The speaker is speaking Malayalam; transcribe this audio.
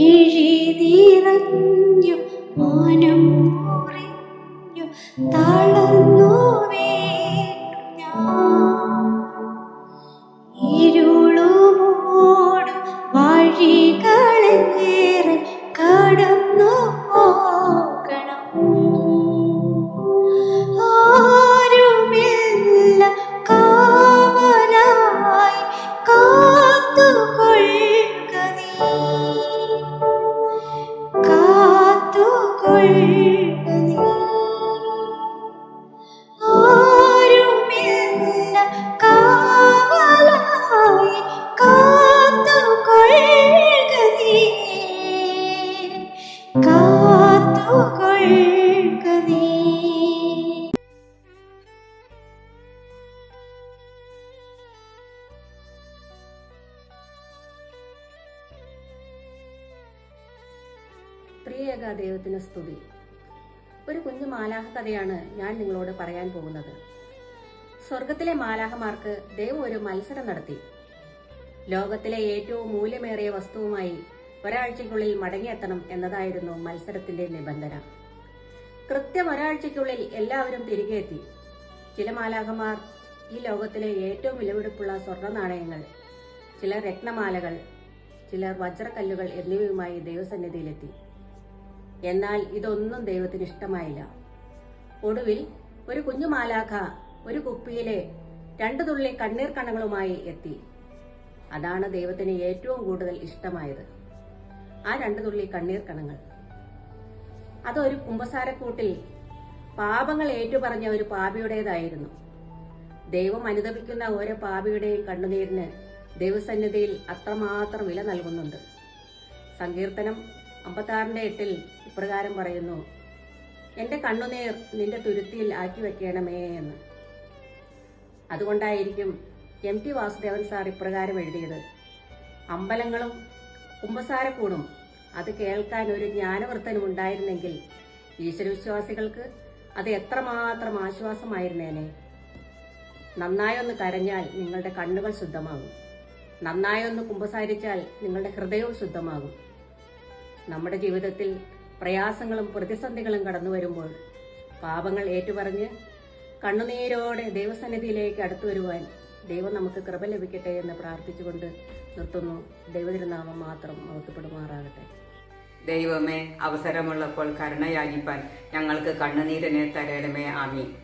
കിഴി നിറഞ്ഞു മാനം മുറിഞ്ഞു തളർന്നു വേണ്ടു ഞാൻ. sweet. ത്രിയേക ദൈവത്തിന് സ്തുതി. ഒരു കുഞ്ഞു മാലാഹ കഥയാണ് ഞാൻ നിങ്ങളോട് പറയാൻ പോകുന്നത്. സ്വർഗത്തിലെ മാലാഹമാർക്ക് ദൈവം ഒരു മത്സരം നടത്തി. ലോകത്തിലെ ഏറ്റവും മൂല്യമേറിയ വസ്തുവുമായി ഒരാഴ്ചയ്ക്കുള്ളിൽ മടങ്ങിയെത്തണം എന്നതായിരുന്നു മത്സരത്തിന്റെ നിബന്ധന. കൃത്യം ഒരാഴ്ചയ്ക്കുള്ളിൽ എല്ലാവരും തിരികെ എത്തി. ചില മാലാഹമാർ ഈ ലോകത്തിലെ ഏറ്റവും വിലപിടിപ്പുള്ള സ്വർണ നാണയങ്ങൾ ചില രത്നമാലകൾ ചിലർ വജ്രക്കല്ലുകൾ എന്നിവയുമായി ദൈവസന്നിധിയിലെത്തി. എന്നാൽ ഇതൊന്നും ദൈവത്തിന് ഇഷ്ടമായില്ല. ഒടുവിൽ ഒരു കുഞ്ഞു മാലാഖ ഒരു കുപ്പിയിലെ രണ്ടു തുള്ളി കണ്ണീർ കണങ്ങളുമായി എത്തി. അതാണ് ദൈവത്തിന് ഏറ്റവും കൂടുതൽ ഇഷ്ടമായത്. ആ രണ്ടു തുള്ളി കണ്ണീർ കണങ്ങൾ അതൊരു കുമ്പസാരക്കൂട്ടിൽ പാപങ്ങൾ ഏറ്റുപറഞ്ഞ ഒരു പാപിയുടേതായിരുന്നു. ദൈവം അനുദപിക്കുന്ന ഓരോ പാപിയുടെയും കണ്ണുനീരിന് ദൈവസന്നിധിയിൽ അത്രമാത്രം വില നൽകുന്നുണ്ട്. സങ്കീർത്തനം അമ്പത്താറിന്റെ എട്ടിൽ ഇപ്രകാരം പറയുന്നു എന്റെ കണ്ണുനീർ നിന്റെ തുരുത്തിയിൽ ആക്കി വെക്കണമേ എന്ന്. അതുകൊണ്ടായിരിക്കും എം ടി വാസുദേവൻ സാർ ഇപ്രകാരം എഴുതിയത് അമ്പലങ്ങളും കുമ്പസാരക്കൂടും അത് കേൾക്കാൻ ഒരു ജ്ഞാനവൃത്തനും ഉണ്ടായിരുന്നെങ്കിൽ ഈശ്വരവിശ്വാസികൾക്ക് അത് എത്രമാത്രം ആശ്വാസമായിരുന്നേനെ. നന്നായൊന്ന് കരഞ്ഞാൽ നിങ്ങളുടെ കണ്ണുകൾ ശുദ്ധമാകും. നന്നായൊന്ന് കുമ്പസാരിച്ചാൽ നിങ്ങളുടെ ഹൃദയവും ശുദ്ധമാകും. നമ്മുടെ ജീവിതത്തിൽ പ്രയാസങ്ങളും പ്രതിസന്ധികളും കടന്നു വരുമ്പോൾ പാപങ്ങൾ ഏറ്റുപറഞ്ഞ് കണ്ണുനീരോടെ ദൈവസന്നിധിയിലേക്ക് അടുത്തു വരുവാൻ ദൈവം നമുക്ക് കൃപ ലഭിക്കട്ടെ എന്ന് പ്രാർത്ഥിച്ചുകൊണ്ട് നിർത്തുന്നു. ദൈവതിരുനാമം മാത്രം മഹത്വപ്പെടുമാറാകട്ടെ ദൈവമേ അവസരമുള്ളപ്പോൾ കരുണയാചിപ്പാൻ ഞങ്ങൾക്ക് കണ്ണുനീരനെ തരണമേ. ആമീൻ.